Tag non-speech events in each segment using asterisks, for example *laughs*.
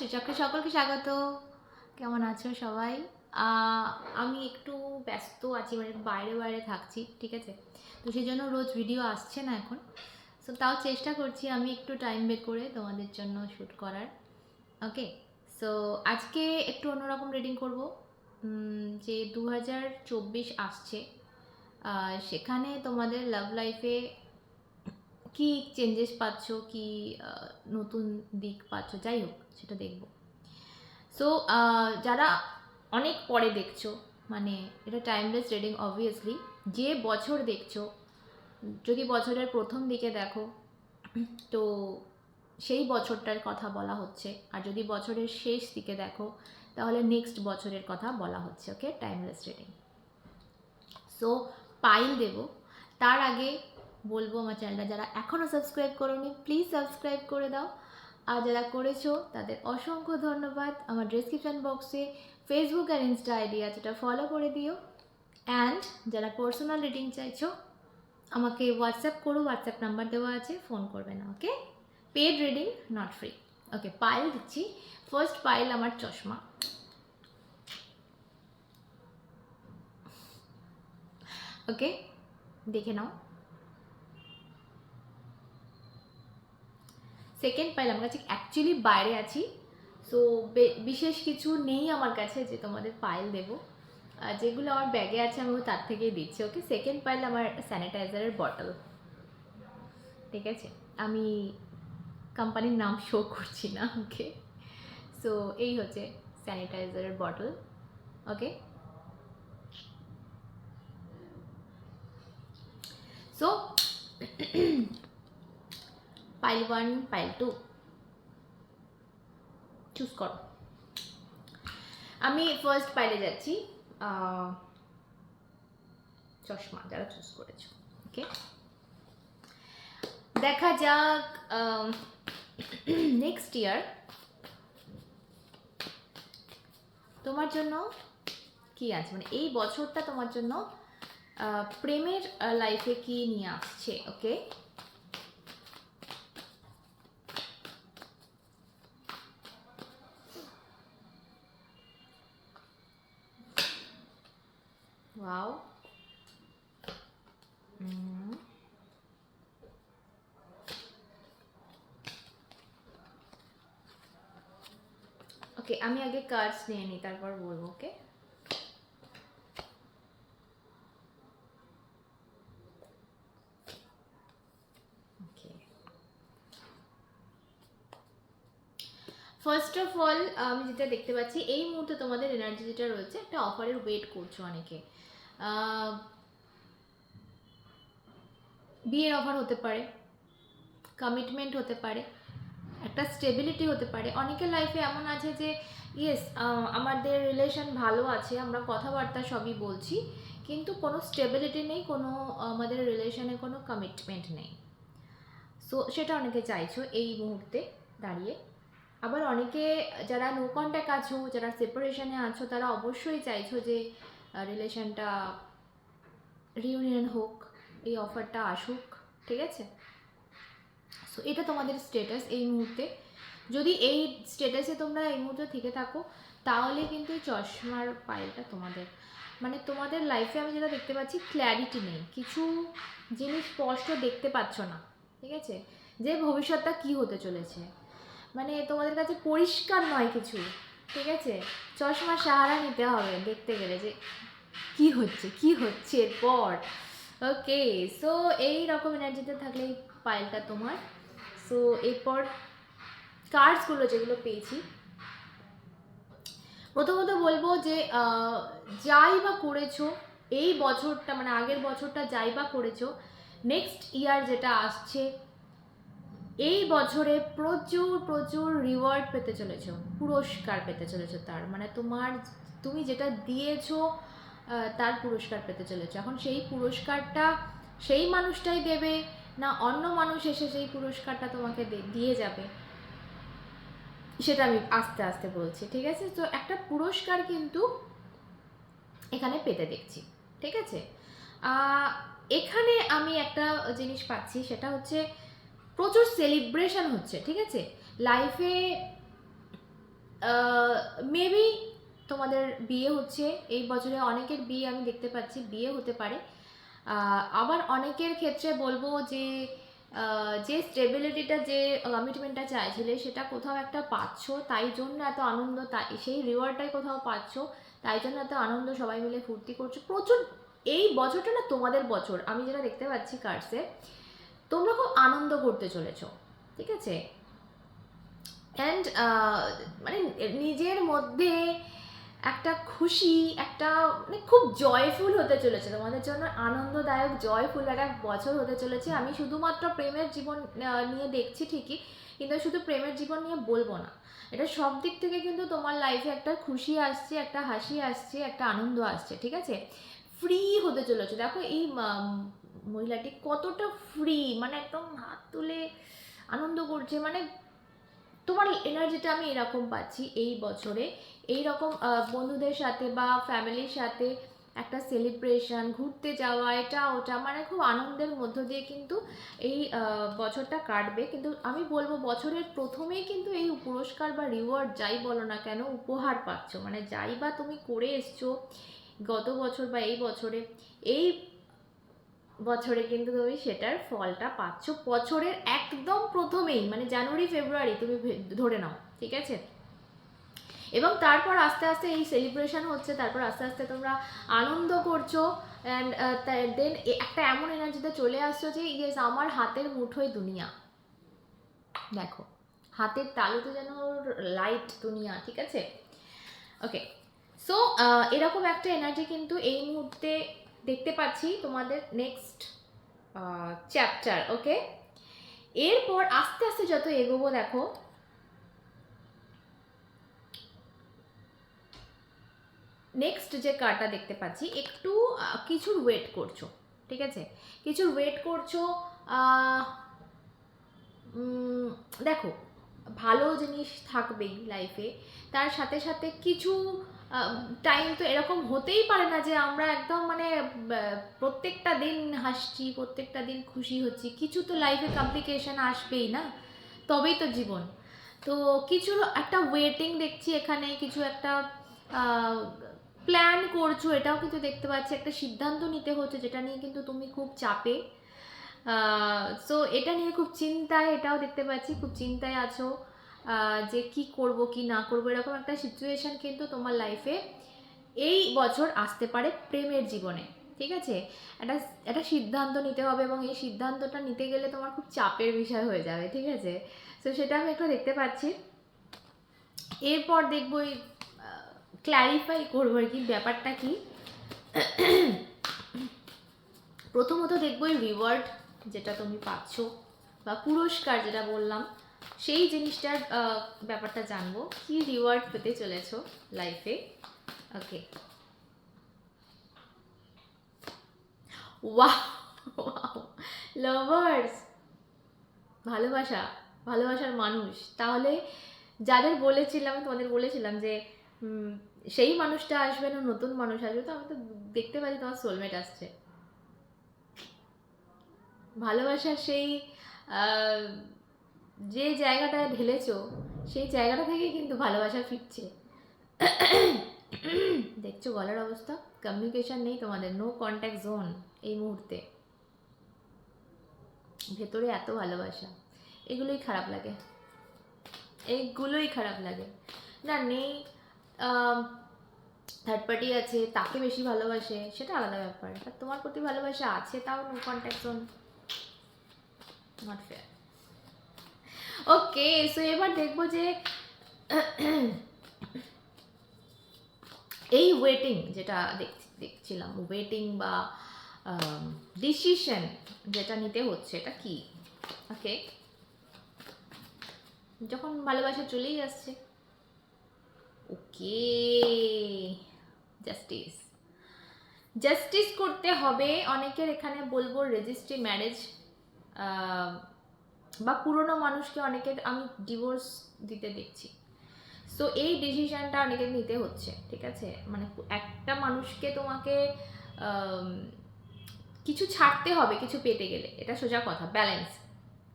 শ্রীচক্রে সকলকে স্বাগত। কেমন আছো সবাই? আমি একটু ব্যস্ত আছি মানে বাইরে বাইরে থাকছি, ঠিক আছে? তো সেই জন্য রোজ ভিডিও আসছে না এখন। সো তাও চেষ্টা করছি আমি একটু টাইম বের করে তোমাদের জন্য শ্যুট করার। ওকে সো আজকে একটু অন্যরকম রিডিং করব। যে দু হাজার চব্বিশ আসছে সেখানে তোমাদের লাভ লাইফে কি চেঞ্জেস পাচ্ছ? কি নতুন দিক পাচ্ছ? যাই হোক সেটা দেখব। সো যারা অনেক পরে দেখছ মানে এটা টাইমলেস রিডিং অবভিয়াসলি যে বছর দেখছ, যদি বছরের প্রথম দিকে দেখো, তো সেই বছরটার কথা বলা হচ্ছে। আর যদি বছরের শেষ দিকে দেখো, তাহলে নেক্সট বছরের কথা বলা হচ্ছে okay timeless reading so pile দেব। তার আগে বলব আমার চ্যানেলটা। যারা এখনও সাবস্ক্রাইব করোনি প্লিজ সাবস্ক্রাইব করে দাও। আর যারা করেছ, তাদের অসংখ্য ধন্যবাদ। আমার ডিসক্রিপশন বক্সে ফেসবুক আর ইনস্টা আইডি আছে ওটা ফলো করে দিও। অ্যান্ড যারা পার্সোনাল রিডিং চাইছো, আমাকে হোয়াটসঅ্যাপ করো হোয়াটসঅ্যাপ নাম্বার দেওয়া আছে ফোন করবে না okay paid reading not free okay pile দিচ্ছি। ফার্স্ট পাইল আমার চশমা। ওকে দেখে নাও। সেকেন্ড পাইল আমার কাছে অ্যাকচুয়ালি বাইরে আছি। সো বিশেষ কিছু নেই আমার কাছে যে তোমাদের পাইল দেবো। যেগুলো আমার ব্যাগে আছে, আমি তার থেকেই দিচ্ছি ওকে সেকেন্ড পাইল আমার স্যানিটাইজারের বটল ঠিক আছে? আমি কোম্পানির নাম শো করছি না ওকে সো এই হচ্ছে স্যানিটাইজারের bottle okay so pile one pile two choose করো আমি ফার্স্ট পাইলে যাচ্ছি চশমা যারা চুজ করেছ ওকে দেখা যাক নেক্সট ইয়ার তোমার জন্য কি আছে? মানে এই বছরটা তোমার জন্য প্রেমের লাইফে কি নিয়ে আসছে ওকে ওয়াও ওকে আমি আগে কার্ডস নিয়ে নিই তারপর বলব ওকে ফার্স্ট অফ অল আমি যেটা দেখতে পাচ্ছি, এই মুহূর্তে তোমাদের এনার্জি যেটা রয়েছে, একটা অফারের ওয়েট করছ অনেকে। বিয়ের অফার হতে পারে কমিটমেন্ট হতে পারে, একটা স্টেবিলিটি হতে পারে। অনেকের লাইফে এমন আছে যে ইয়েস আমাদের রিলেশন ভালো আছে, আমরা কথাবার্তা সবই বলছি, কিন্তু কোনো স্টেবিলিটি নেই, কোনো আমাদের রিলেশনে কোনো কমিটমেন্ট নেই। সো সেটা অনেকে চাইছো এই মুহূর্তে দাঁড়িয়ে। আবার অনেকে যারা নো কন্ট্যাক্ট আছো, যারা সেপারেশনে আছো, তারা অবশ্যই চাইছো যে রিলেশনটা রিউনিয়ন হোক, এই অফারটা আসুক, ঠিক আছে? সো এটা তোমাদের স্টেটাস এই মুহূর্তে। যদি এই স্টেটাসে তোমরা এই মুহূর্তে থেকে থাকো, তাহলে কিন্তু এই চশমার পাইলটা তোমাদের মানে তোমাদের লাইফে আমি যেটা দেখতে পাচ্ছি ক্ল্যারিটি নেই। কিছু জিনিস স্পষ্ট দেখতে পাচ্ছ না, ঠিক আছে? যে ভবিষ্যৎটা কি হতে চলেছে? মানে তোমাদের কাছে পরিষ্কার নয় কিছু, ঠিক আছে? চশমা সাহারা নিতে হবে দেখতে গেলে যে কি হচ্ছে কি হচ্ছে এরপর? ওকে সো এই রকম এনার্জিতে থাকলে এই পাইলটা তোমার। সো এরপর কার্ডসগুলো যেগুলো পেয়েছি, প্রথমত বলব যে যাই বা করেছ, এই বছরটা মানে আগের বছরটা যাই বা করেছ নেক্সট ইয়ার যেটা আসছে এই বছরে প্রচুর প্রচুর রিওয়ার্ড পেতে চলেছো, পুরস্কার পেতে চলেছো তার। মানে তোমার, তুমি যেটা দিয়েছ তার পুরস্কার পেতে চলেছো। এখন সেই পুরস্কারটা সেই মানুষটাই দেবে না অন্য মানুষ এসে সেই পুরস্কারটা তোমাকে দিয়ে যাবে? সেটা আমি আস্তে আস্তে বলছি, ঠিক আছে? তো একটা পুরস্কার কিন্তু এখানে পেতে দেখছি, ঠিক আছে? এখানে আমি একটা জিনিস পাচ্ছি, সেটা হচ্ছে প্রচুর সেলিব্রেশন হচ্ছে, ঠিক আছে? লাইফে মেবি তোমাদের বিয়ে হচ্ছে, এই বছরে অনেকের বিয়ে আমি দেখতে পাচ্ছি, বিয়ে হতে পারে। আবার অনেকের ক্ষেত্রে বলব যে যে স্টেবিলিটিটা যে কমিটমেন্টটা চাইছিলে, সেটা কোথাও একটা পাচ্ছ, তাই জন্য এত আনন্দ, তাই, সেই রিওয়ার্ডটাই কোথাও পাচ্ছ, তাই জন্য এত আনন্দ সবাই মিলে ফুর্তি করছ। প্রচুর, এই বছরটা না তোমাদের বছর, আমি যেটা দেখতে পাচ্ছি কার্সে তোমরা খুব আনন্দ করতে চলেছ, ঠিক আছে? অ্যান্ড মানে নিজের মধ্যে একটা খুশি, একটা মানে খুব জয়ফুল হতে চলেছে। তোমাদের জন্য আনন্দদায়ক জয়ফুল একটা বছর হতে চলেছে। আমি শুধুমাত্র প্রেমের জীবন নিয়ে দেখছি ঠিকই, কিন্তু শুধু প্রেমের জীবন নিয়ে বলব না। এটা সব দিক থেকে কিন্তু তোমার লাইফে একটা খুশি আসছে, একটা হাসি আসছে, একটা আনন্দ আসছে, ঠিক আছে? ফ্রি হতে চলেছে। দেখো এই মহিলাটি কতটা ফ্রি মানে একদম হাত তুলে আনন্দ করছে মানে তোমার এনার্জিটা আমি এরকম পাচ্ছি এই বছরে। এই রকম বন্ধুদের সাথে বা ফ্যামিলির সাথে একটা সেলিব্রেশন ঘুরতে যাওয়া, এটা ওটা মানে খুব আনন্দের মধ্য দিয়ে কিন্তু এই বছরটা কাটবে। কিন্তু আমি বলব, বছরের প্রথমেই কিন্তু এই পুরস্কার বা রিওয়ার্ড যাই বলো না কেন, উপহার পাচ্ছ। মানে যাই বা তুমি করে এসছো গত বছর বা এই বছরে, এই বছরে কিন্তু তুমি সেটার ফলটা পাচ্ছ। বছরের একদম প্রথমেই মানে জানুয়ারি, ফেব্রুয়ারি তুমি ধরে নাও, ঠিক আছে? এবং তারপর আস্তে আস্তে এই সেলিব্রেশন হচ্ছে, তারপর আস্তে আস্তে তোমরা আনন্দ করছ অ্যান্ড দেন একটা এমন এনার্জিতে চলে আসছো যে ইয়েস আমার হাতের মুঠোয় দুনিয়া। দেখো, হাতের তালুতে যেন লাইট দুনিয়া, ঠিক আছে? ওকে সো এরকম একটা এনার্জি কিন্তু এই মুহূর্তে দেখতে পাচ্ছি তোমাদের নেক্সট চ্যাপ্টার ওকে এরপর আস্তে আস্তে যত এগোবো দেখো নেক্সট যে কার্ডটা দেখতে পাচ্ছি, একটু কিছুর ওয়েট করছ, ঠিক আছে? কিছুর ওয়েট করছ দেখো, ভালো জিনিস থাকবেই লাইফে তার সাথে সাথে কিছু টাইম তো এরকম হতেই পারে না যে আমরা একদম মানে প্রত্যেকটা দিন হাসছি, প্রত্যেকটা দিন খুশি হচ্ছি। কিছু তো লাইফে কমপ্লিকেশন আসবেই না, তবেই তো জীবন। তো কিছু একটা ওয়েটিং দেখছি এখানে, কিছু একটা প্ল্যান করছ, এটাও কিন্তু দেখতে পাচ্ছি। একটা সিদ্ধান্ত নিতে হচ্ছে, যেটা নিয়ে কিন্তু তুমি খুব চাপে। সো এটা নিয়ে খুব চিন্তায়, এটাও দেখতে পাচ্ছি, খুব চিন্তায় আছো। যে কি করব, কি না করব, এরকম একটা সিচুয়েশন কিন্তু তোমার লাইফে এই বছর আসতে পারে প্রেমের জীবনে, ঠিক আছে? একটা একটা সিদ্ধান্ত নিতে হবে এবং এই সিদ্ধান্তটা নিতে গেলে তোমার খুব চাপের বিষয় হয়ে যাবে, ঠিক আছে? তো সেটা আমি একটু দেখতে পাচ্ছি। এরপর দেখব ক্ল্যারিফাই করব আর কি ব্যাপারটা কি। প্রথমত দেখব এই রিওয়ার্ড যেটা তুমি পাচ্ছ বা পুরস্কার যেটা বললাম সেই জিনিসটার ব্যাপারটা জানব। কি রিওয়ার্ড পেতে চলেছো লাইফে ওকে ওয়াও লাভার্স ভালোবাসা, ভালোবাসার মানুষ। তাহলে যাদের বলেছিলাম তোমাদের বলেছিলাম যে সেই মানুষটা আসবে না, নতুন মানুষ আসবে, তো আমি তো দেখতে পাচ্ছি তোমার সোলমেট আসছে। ভালোবাসার সেই যে জায়গাটায় ঢেলেছো, সেই জায়গাটা থেকে কিন্তু ভালোবাসা ফিরছে। দেখছ গলার অবস্থা? কমিউনিকেশন নেই তোমাদের নো কন্ট্যাক্ট জোন এই মুহূর্তে। ভেতরে এত ভালোবাসা, এগুলোই খারাপ লাগে। এইগুলোই খারাপ লাগে। না, নেই থার্ড পার্টি আছে, তাকে বেশি ভালোবাসে, সেটা আলাদা ব্যাপার। আর তোমার প্রতি ভালোবাসা আছে, তাও no contact zone not fair okay so এবার দেখব যে, এই ওয়েটিং যেটা দেখ- দেখছিলাম ওয়েটিং বা ডিসিশন যেটা নিতে হচ্ছে, এটা কি? ওকে যখন ভালোবাসা চলেই আসছে। ওকে জাস্টিস জাস্টিস করতে হবে, অনেকের এখানে বলব রেজিস্ট্রি ম্যারেজ বা পুরনো মানুষকে অনেকের আমি ডিভোর্স দিতে দেখছি। সো এই ডিসিশনটা অনেকের নিতে হচ্ছে, ঠিক আছে? মানে একটা মানুষকে তোমাকে কিছু ছাড়তে হবে কিছু পেতে গেলে, এটা সোজা কথা ব্যালেন্স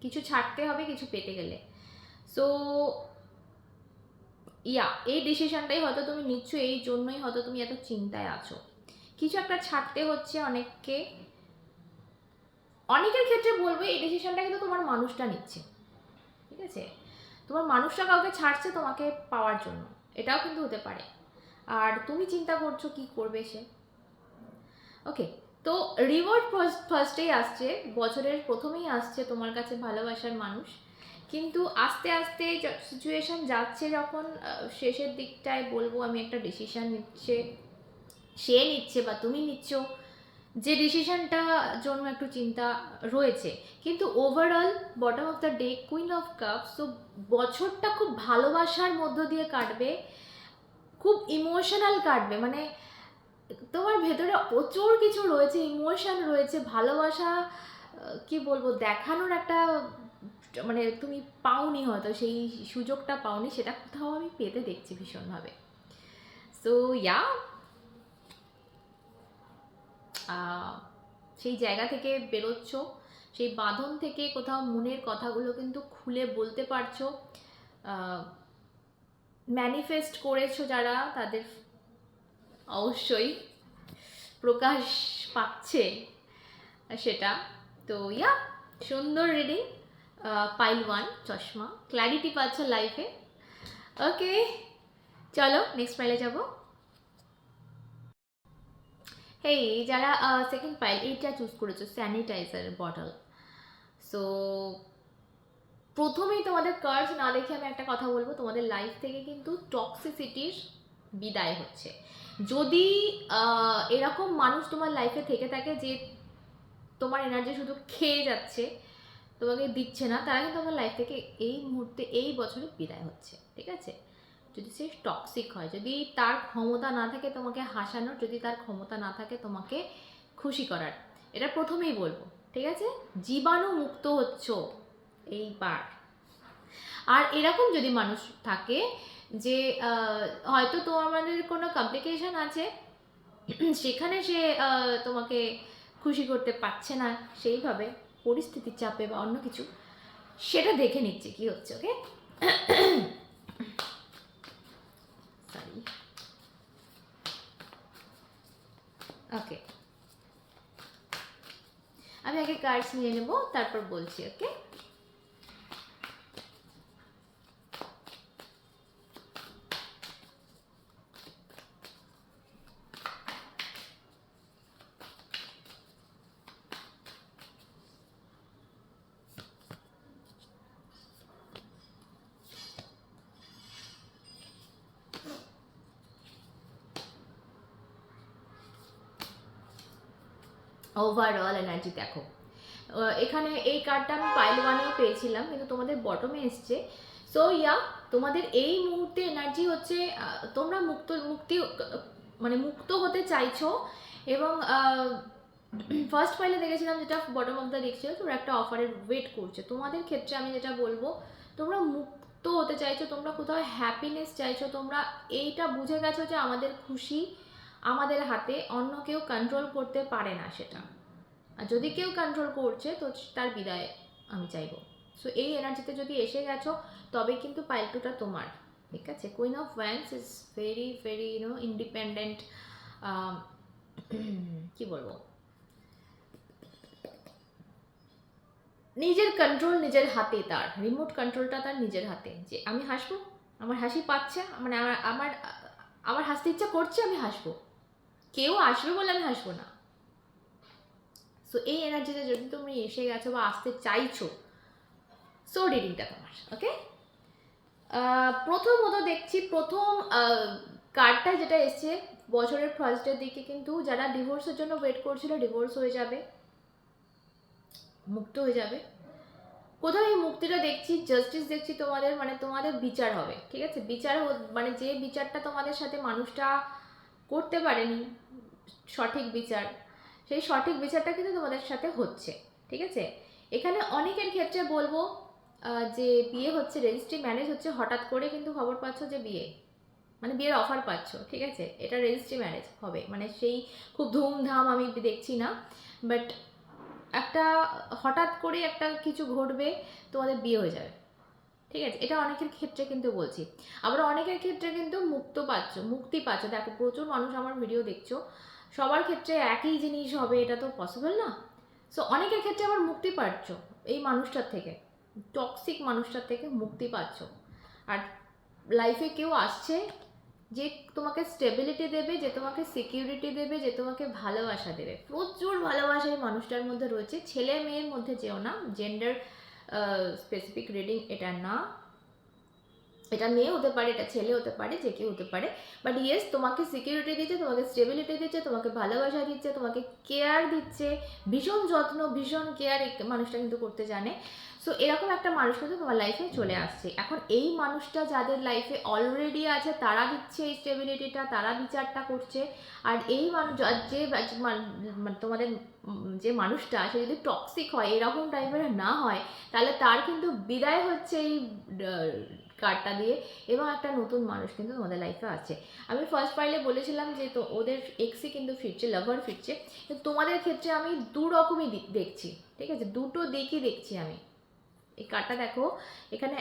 কিছু ছাড়তে হবে, কিছু পেতে গেলে। সো ইয়া এই ডিসিশানটাই হয়তো তুমি নিচ্ছ, এই জন্যই হয়তো তুমি এত চিন্তায় আছো। কিছু একটা ছাড়তে হচ্ছে অনেককে অনেকের ক্ষেত্রে বলব, এই ডিসিশনটা কিন্তু তোমার মানুষটা নিচ্ছে। ঠিক আছে? তোমার মানুষটা কাউকে ছাড়ছে তোমাকে পাওয়ার জন্য। এটাও কিন্তু হতে পারে। আর তুমি চিন্তা করছ কি করবে সে? ওকে তো রিওয়ার্ড ফার্স্ট ফার্স্টেই আসছে। বছরের প্রথমেই আসছে তোমার কাছে ভালোবাসার মানুষ। কিন্তু আস্তে আস্তে সিচুয়েশন যাচ্ছে যখন শেষের দিকটায় বলব, আমি একটা ডিসিশন নিচ্ছে। সে নিচ্ছে বা তুমি নিচ্ছ। যে ডিসিশনটা জন্য একটু চিন্তা রয়েছে। কিন্তু overall bottom of the day queen of cups তো বছরটা খুব ভালোবাসার মধ্য দিয়ে কাটবে, খুব ইমোশনাল কাটবে। মানে তোমার ভেতরে প্রচুর কিছু রয়েছে ইমোশন রয়েছে, ভালোবাসা কি বলব, দেখানোর একটা মানে তুমি পাওনি হয়তো, সেই সুযোগটা পাওনি, সেটা কোথাও আমি পেতে দেখছি ভীষণভাবে। সো ইয়া সেই জায়গা থেকে বেরোচ্ছ, সেই বাঁধন থেকে কোথাও মনের কথাগুলো কিন্তু খুলে বলতে পারছ ম্যানিফেস্ট করেছ যারা, তাদের অবশ্যই প্রকাশ পাচ্ছে সেটা। তো, ইয়া, সুন্দর রিডিং পাইল ওয়ান চশমা ক্ল্যারিটি পাচ্ছ লাইফে ওকে চলো নেক্সট পাইলে যাব। হেই যারা সেকেন্ড পাইল এইটা চুজ করেছ স্যানিটাইজার বটল সো প্রথমেই তোমাদের কার্ড না দেখে আমি একটা কথা বলব, তোমাদের লাইফ থেকে কিন্তু টক্সিসিটির বিদায় হচ্ছে। যদি এরকম মানুষ তোমার লাইফে থেকে থাকে যে তোমার এনার্জি শুধু খেয়ে যাচ্ছে, তোমাকে দিচ্ছে না, তারা কিন্তু আমার লাইফ থেকে এই মুহূর্তে, এই বছরে বিদায় হচ্ছে, ঠিক আছে? যদি সে টক্সিক হয়, যদি তার ক্ষমতা না থাকে তোমাকে হাসানোর, যদি তার ক্ষমতা না থাকে তোমাকে খুশি করার। এটা প্রথমেই বলব, ঠিক আছে? জীবাণু মুক্ত হচ্ছ এইবার আর এরকম যদি মানুষ থাকে যে হয়তো হয়তো তোমাদের কোনো কমপ্লিকেশন আছে, সেখানে সে তোমাকে খুশি করতে পারছে না, সেইভাবে পরিস্থিতির চাপে বা অন্য কিছু, সেটা দেখে নিচ্ছে, কি হচ্ছে ওকে ওকে আমি আগে কার্ডস নিয়ে নেব তারপর বলছি ওকে ওভারঅল এনার্জি দেখো। এখানে এই কার্ডটা আমি পাইল ওয়ানেও পেয়েছিলাম, কিন্তু তোমাদের বটমে এসছে। সো ইয়া তোমাদের এই মুহূর্তে এনার্জি হচ্ছে তোমরা মুক্ত, মুক্তি মানে মুক্ত হতে চাইছো এবং ফার্স্ট পাইলে দেখেছিলাম যেটা বটম অফ দ্য দেখছিল তোমরা একটা অফারের ওয়েট করছে। তোমাদের ক্ষেত্রে আমি যেটা বলব, তোমরা মুক্ত হতে চাইছো, তোমরা কোথাও হ্যাপিনেস চাইছো, তোমরা এইটা বুঝে গেছো যে আমাদের খুশি আমাদের হাতে, অন্য কেউ কন্ট্রোল করতে পারে না সেটা। আর যদি কেউ কন্ট্রোল করছে, তো তার বিদায় আমি চাইব। সো এই এনার্জিতে যদি এসে গেছো, তবে কিন্তু পাইলটুটা তোমার, ঠিক আছে? Queen of wands is very very you know independent কি বলব? নিজের কন্ট্রোল নিজের হাতে তার রিমোট কন্ট্রোলটা তার নিজের হাতে। যে আমি হাসবো, আমার হাসি পাচ্ছে মানে আমার আমার আমার হাসতে ইচ্ছা করছে, আমি হাসবো। কেউ আসবে বলে আমি হাসবো না। সো এই এনার্জিতে যদি তুমি এসে গেছো বা আসতে চাইছো সো রিডিংটা তোমার ওকে প্রথমত দেখছি, প্রথম কার্ডটা যেটা এসছে, বছরের ফার্স্টের দিকে কিন্তু যারা ডিভোর্সের জন্য ওয়েট করছিল ডিভোর্স হয়ে যাবে, মুক্ত হয়ে যাবে। কোথাও এই মুক্তিটা দেখছি জাস্টিস দেখছি তোমাদের মানে তোমাদের বিচার হবে, ঠিক আছে? বিচার মানে যে বিচারটা তোমাদের সাথে মানুষটা করতে পারেনি, সঠিক বিচার সেই সঠিক বিচারটা কিন্তু তোমাদের সাথে হচ্ছে, ঠিক আছে? এখানে অনেকের ক্ষেত্রে বলব যে বিয়ে হচ্ছে রেজিস্ট্রি ম্যারেজ হচ্ছে, হঠাৎ করে কিন্তু খবর পাচ্ছ যে বিয়ে। মানে বিয়ের অফার পাচ্ছ, ঠিক আছে? এটা রেজিস্ট্রি ম্যারেজ হবে। মানে সেই খুব ধুমধাম আমি দেখছি না। বাট একটা, হঠাৎ করে একটা কিছু ঘটবে, তোমাদের বিয়ে হয়ে যাবে। ঠিক আছে? এটা অনেকের ক্ষেত্রে কিন্তু বলছি। আবার অনেকের ক্ষেত্রে কিন্তু মুক্ত পাচ্ছ, মুক্তি পাচ্ছ। দেখো, প্রচুর মানুষ আমার ভিডিও দেখছ। সবার ক্ষেত্রে একই জিনিস হবে, এটা তো পসিবল না। সো অনেকের ক্ষেত্রে আবার মুক্তি পাচ্ছ এই মানুষটার থেকে টক্সিক মানুষটার থেকে মুক্তি পাচ্ছ। আর লাইফে কেউ আসছে যে তোমাকে স্টেবিলিটি দেবে, যে তোমাকে সিকিউরিটি দেবে, যে তোমাকে ভালোবাসা দেবে। প্রচুর ভালোবাসা এই মানুষটার মধ্যে রয়েছে। ছেলে মেয়ের মধ্যে যেও না জেন্ডার স্পেসিফিক রিডিং এটা না। এটা মেয়ে হতে পারে, এটা ছেলে হতে পারে, যে কেউ হতে পারে। বাট ইয়েস তোমাকে সিকিউরিটি দিচ্ছে, তোমাকে স্টেবিলিটি দিচ্ছে, তোমাকে ভালোবাসা দিচ্ছে, তোমাকে কেয়ার দিচ্ছে। ভীষণ যত্ন, ভীষণ কেয়ার মানুষটা কিন্তু করতে জানে। সো এরকম একটা মানুষ কিন্তু তোমার লাইফে চলে আসছে। এখন এই মানুষটা যাদের লাইফে অলরেডি আছে, তারা দিচ্ছে এই স্টেবিলিটিটা তারা বিচারটা করছে। আর এই মানুষ যে মানে তোমাদের যে মানুষটা, সে যদি টক্সিক হয়, এরকম টাইপের না হয়, তাহলে তার কিন্তু বিদায় হচ্ছে এই কার্ডটা দিয়ে। এবং একটা নতুন মানুষ কিন্তু তোমাদের লাইফে আছে। আমি ফার্স্ট পাইলে বলেছিলাম যে, তো ওদের এক্সই কিন্তু ফিরছে লাভার ফিরছে। কিন্তু তোমাদের ক্ষেত্রে আমি দু রকমই দেখছি, ঠিক আছে? দুটো দিকই দেখছি আমি। এই কার্ডটা দেখো, এখানে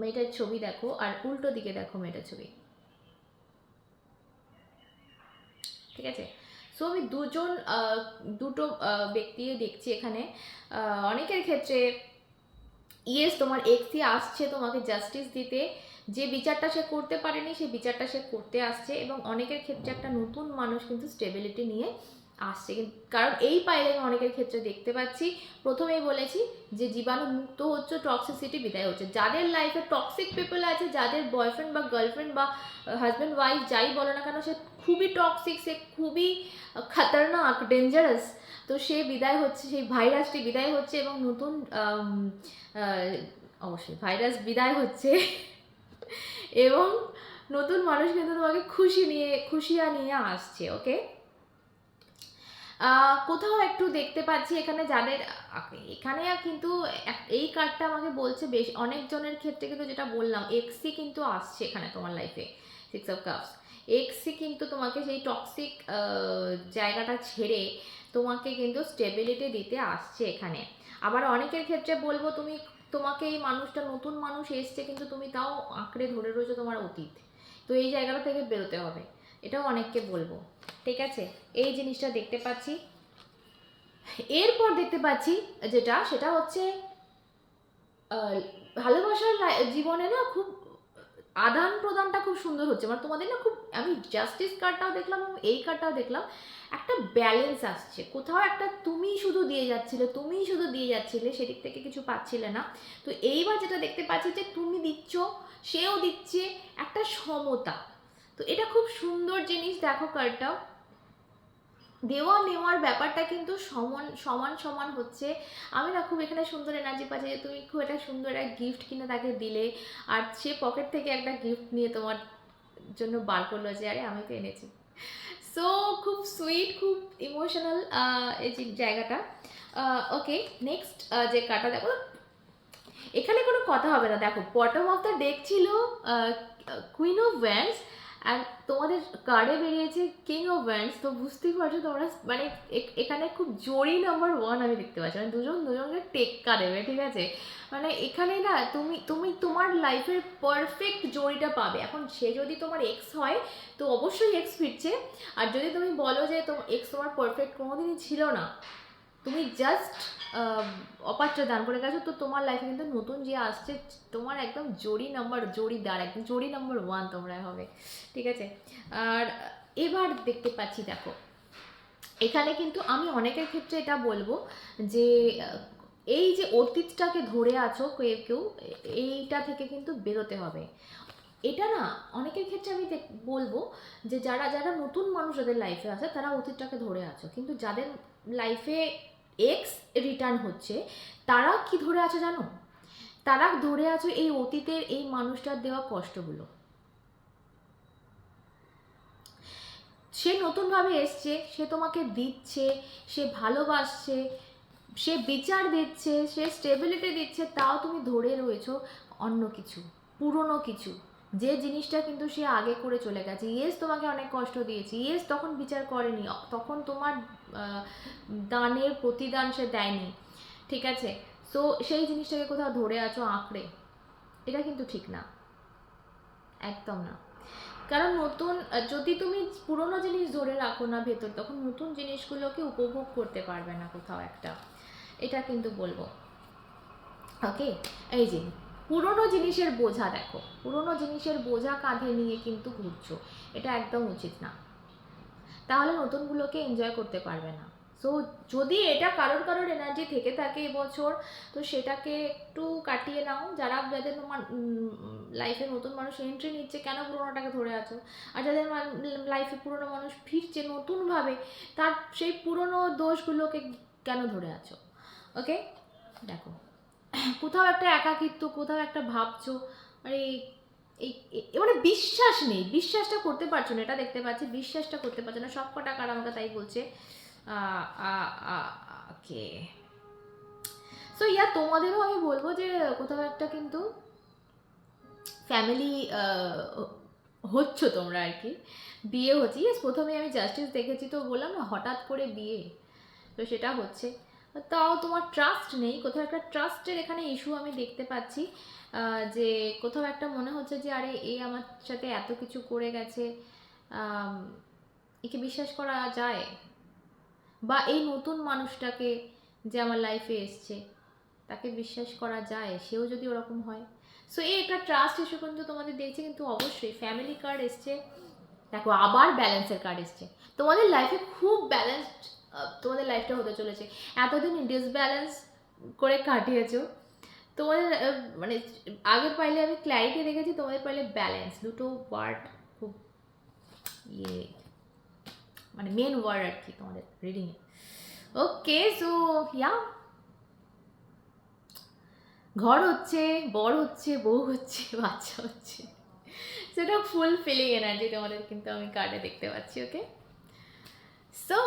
মেয়েটার ছবি দেখো আর উল্টো দিকে দেখো মেয়েটার ছবি। ঠিক আছে? সো আমি দুজন দুটো ব্যক্তি দেখছি এখানে। অনেকের ক্ষেত্রে ইয়েস তোমার এক্সই আসছে তোমাকে জাস্টিস দিতে। যে বিচারটা সে করতে পারেনি, সেই বিচারটা সে করতে আসছে এবং অনেকের ক্ষেত্রে একটা নতুন মানুষ কিন্তু স্টেবিলিটি নিয়ে আসছে। কারণ এই পাইলে অনেকের ক্ষেত্রে দেখতে পাচ্ছি, প্রথমেই বলেছি যে জীবাণু মুক্ত হচ্ছে টক্সিসিটি বিদায় হচ্ছে। যাদের লাইফে টক্সিক পিপল আছে, যাদের বয়ফ্রেন্ড বা গার্লফ্রেন্ড বা হাজব্যান্ড ওয়াইফ যাই বলো না কেন, সে খুবই টক্সিক সে খুবই খতরনাক ডেঞ্জারাস তো সে বিদায় হচ্ছে, সেই ভাইরাসটি বিদায় হচ্ছে এবং নতুন অবশ্যই ভাইরাস বিদায় হচ্ছে। এবং নতুন মানুষ কিন্তু তোমাকে খুশি নিয়ে, খুশিয়া নিয়ে আসছে ওকে কোথাও একটু দেখতে পাচ্ছি এখানে যাদের, এখানে কিন্তু এই কার্ডটা আমাকে বলছে বেশ অনেকজনের ক্ষেত্রে কিন্তু যেটা বললাম এক্সি কিন্তু আসছে এখানে তোমার লাইফে সিক্স অফ কাপস এক্সি কিন্তু তোমাকে সেই টক্সিক জায়গাটা ছেড়ে তোমাকে কিন্তু স্টেবিলিটি দিতে আসছে এখানে। আবার অনেকের ক্ষেত্রে বলব তুমি, তোমাকে এই মানুষটা নতুন মানুষ এসছে কিন্তু তুমি তাও আঁকড়ে ধরে রয়েছো তোমার অতীত। তো এই জায়গাটা থেকে বেরোতে হবে। এটাও অনেককে বলব, ঠিক আছে? এই জিনিসটা দেখতে পাচ্ছি। এরপর দেখতে পাচ্ছি যেটা, সেটা হচ্ছে ভালোবাসার জীবনে না খুব আদান প্রদানটা খুব সুন্দর হচ্ছে। মানে তোমাদের না খুব, আমি জাস্টিস কার্ডটাও দেখলাম এবং এই কার্ডটাও দেখলাম, একটা ব্যালেন্স আসছে। কোথাও একটা তুমি শুধু দিয়ে যাচ্ছিলে তুমিই শুধু দিয়ে যাচ্ছিলে, সেদিক থেকে কিছু পাচ্ছিলে না। তো এইবার যেটা দেখতে পাচ্ছি যে তুমি দিচ্ছ, সেও দিচ্ছে একটা সমতা। তো এটা খুব সুন্দর জিনিস, দেখো কার্ডটাও দেওয়া নেওয়ার ব্যাপারটা কিন্তু সমান সমান সমান হচ্ছে। আমি না খুব এখানে সুন্দর এনার্জি পাচ্ছি যে তুমি খুব একটা সুন্দর একটা গিফট কিনে তাকে দিলে। আর সে পকেট থেকে একটা গিফট নিয়ে তোমার জন্য বার করল যে, আরে, আমি তো এনেছি। সো খুব সুইট খুব ইমোশনাল এই যে জায়গাটা। ওকে নেক্সট যে কাটা দেখো। এখানে কোনো কথা হবে না। দেখো বটম অফ দ্য ডেক ছিল কুইন অফ ভ্যান্স আর তোমাদের কার্ডে বেরিয়েছে কিং অফ ভ্যান্স তো বুঝতেই পারছ তোমরা মানে এখানে খুব জোরি নাম্বার ওয়ান আমি দেখতে পাচ্ছি। মানে দুজন দুজনকে টেক্কা দেবে, ঠিক আছে? মানে এখানে না, তুমি তুমি তোমার লাইফের পারফেক্ট জড়িটা পাবে। এখন সে যদি তোমার এক্স হয়, তো অবশ্যই এক্স ফিরছে। আর যদি তুমি বলো যে তোমার এক্স তোমার পারফেক্ট কোনোদিনই ছিল না তুমি জাস্ট অপাত্র দান করে গেছো, তো তোমার লাইফে কিন্তু নতুন যে আসছে, তোমার একদম জড়ি নাম্বার জড়িদার একদম জড়ি নাম্বার ওয়ান তোমরা হবে, ঠিক আছে? আর এবার দেখতে পাচ্ছি, দেখো, এখানে কিন্তু আমি অনেকের ক্ষেত্রে এটা বলব যে, এই যে অতীতটাকে ধরে আছো কেউ কেউ, এইটা থেকে কিন্তু বেরোতে হবে। এটা না অনেকের ক্ষেত্রে আমি বলব যে যারা যারা নতুন মানুষ যাদের লাইফে আছে, তারা অতীতটাকে ধরে আছো। কিন্তু যাদের লাইফে এক্স রিটার্ন হচ্ছে, তারা কি ধরে আছে জানো? তারা ধরে আছো এই অতীতের এই মানুষটার দেওয়া কষ্টগুলো। সে নতুনভাবে এসছে, সে তোমাকে দিচ্ছে, সে ভালোবাসছে, সে বিচার দিচ্ছে, সে স্টেবিলিটি দিচ্ছে, তাও তুমি ধরে রয়েছো অন্য কিছু, পুরনো কিছু। যে জিনিসটা কিন্তু সে আগে করে চলে গেছে। ইয়েস তোমাকে অনেক কষ্ট দিয়েছে। ইয়েস তখন বিচার করেনি। তখন তোমার দানের প্রতিদান সে দেয়নি। ঠিক আছে? সো সেই জিনিসটাকে কোথাও ধরে আছো আঁকড়ে। এটা কিন্তু ঠিক না। একদম না। কারণ নতুন, যদি তুমি পুরনো জিনিস ধরে রাখো না ভেতর, তখন নতুন জিনিসগুলোকে উপভোগ করতে পারবে না কোথাও একটা। এটা কিন্তু বলব। ওকে এই যে পুরনো জিনিসের বোঝা দেখো। পুরনো জিনিসের বোঝা কাঁধে নিয়ে কিন্তু ঘুরছো। এটা একদম উচিত না। তাহলে নতুনগুলোকে এনজয় করতে পারবে না। সো যদি এটা কারোর কারোর এনার্জি থেকে থাকে এবছর তো সেটাকে একটু কাটিয়ে নাও। যারা যাদের তোমার লাইফে নতুন মানুষ এন্ট্রি নিচ্ছে, কেন পুরোনোটাকে ধরে আছো? আর যাদের লাইফে পুরনো মানুষ ফিরছে নতুনভাবে, তার সেই পুরনো দোষগুলোকে কেন ধরে আছো? ওকে দেখো। কোথাও একটা একাকিত্ব, কোথাও একটা ভাবছ আরে এই মানে বিশ্বাস নেই, বিশ্বাসটা করতে পারছ না, এটা দেখতে পাচ্ছি, বিশ্বাসটা করতে পারছ না সব কটা কার আমাকে তাই বলছে। ওকে সো ইয়া তোমাদেরও আমি বলব যে কোথাও একটা কিন্তু ফ্যামিলি হচ্ছ তোমরা আর কি, বিয়ে হচ্ছে। ইয়েস প্রথমে আমি জাস্টিস দেখেছি তো বললাম না, হঠাৎ করে বিয়ে, তো সেটা হচ্ছে। তাও তোমার ট্রাস্ট নেই। কোথাও একটা ট্রাস্টের এখানে ইস্যু আমি দেখতে পাচ্ছি যে কোথাও একটা মনে হচ্ছে যে, আরে এই আমার সাথে এত কিছু করে গেছে একে বিশ্বাস করা যায়? বা এই নতুন মানুষটাকে যে আমার লাইফে এসছে, তাকে বিশ্বাস করা যায়? সেও যদি ওরকম হয়? সো এই একটা ট্রাস্ট ইস্যু কিন্তু তোমাদের দেখছে, কিন্তু অবশ্যই ফ্যামিলি কার্ড এসছে। দেখো, আবার ব্যালেন্সের কার্ড এসছে। তোমাদের লাইফে খুব ব্যালেন্সড তোমাদের লাইফটা হতে চলেছে। এতদিন ডিসব্যালেন্স করে কাটিয়েছো। তোমাদের মানে আগের পাইলে আমি ক্ল্যারিটি দেখেছি, তোমাদের পাইলে ব্যালেন্স দুটো ওয়ার্ড খুব ইয়ে মানে মেন ওয়ার্ড আর কি তোমাদের রিডিংয়ে ওকে সো ইয়া ঘর হচ্ছে, বর হচ্ছে, বউ হচ্ছে, *laughs* বাচ্চা হচ্ছে। সেটা ফুল ফিলিং এনার্জি তোমাদের কিন্তু আমি কার্ডে দেখতে পাচ্ছি ওকে সো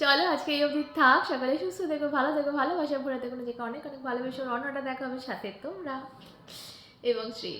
চলো আজকে এই অবধি থাক। সকালে সুস্থ থেকো, ভালো থেকো ভালোবাসা ভরে দেখো নিজেকে অনেক অনেক ভালোবেসো। অন্যটা দেখা হবে সাথে তোমরা। এবং শ্রী